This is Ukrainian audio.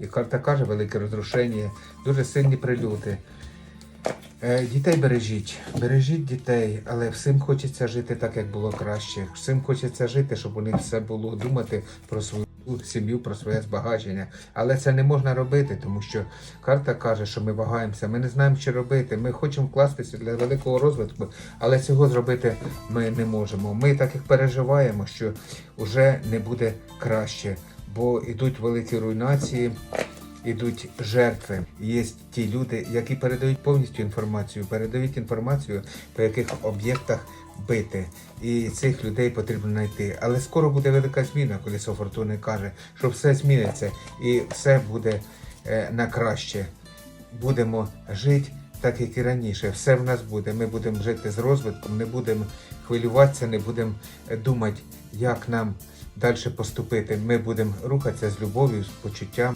І карта каже, велике розрушення, дуже сильні прильоти. Е, Дітей бережіть, бережіть дітей, але всім хочеться жити так, як було краще. Всім хочеться жити, щоб у них все було думати про свою сім'ю, про своє збагачення. Але це не можна робити, тому що карта каже, що ми вагаємося, ми не знаємо, що робити. Ми хочемо вкластися для великого розвитку, але цього зробити ми не можемо. Ми так як переживаємо, що вже не буде краще, бо йдуть великі руйнації ідуть жертви. Є ті люди, які передають повністю інформацію, передають інформацію, по яких об'єктах бити. І цих людей потрібно знайти. Але скоро буде велика зміна, коли Фортуни каже, що все зміниться і все буде е, на краще. Будемо жити так, як і раніше. Все в нас буде. Ми будемо жити з розвитком, не будемо хвилюватися, не будемо е, думати, як нам далі поступити. Ми будемо рухатися з любов'ю, з почуттям.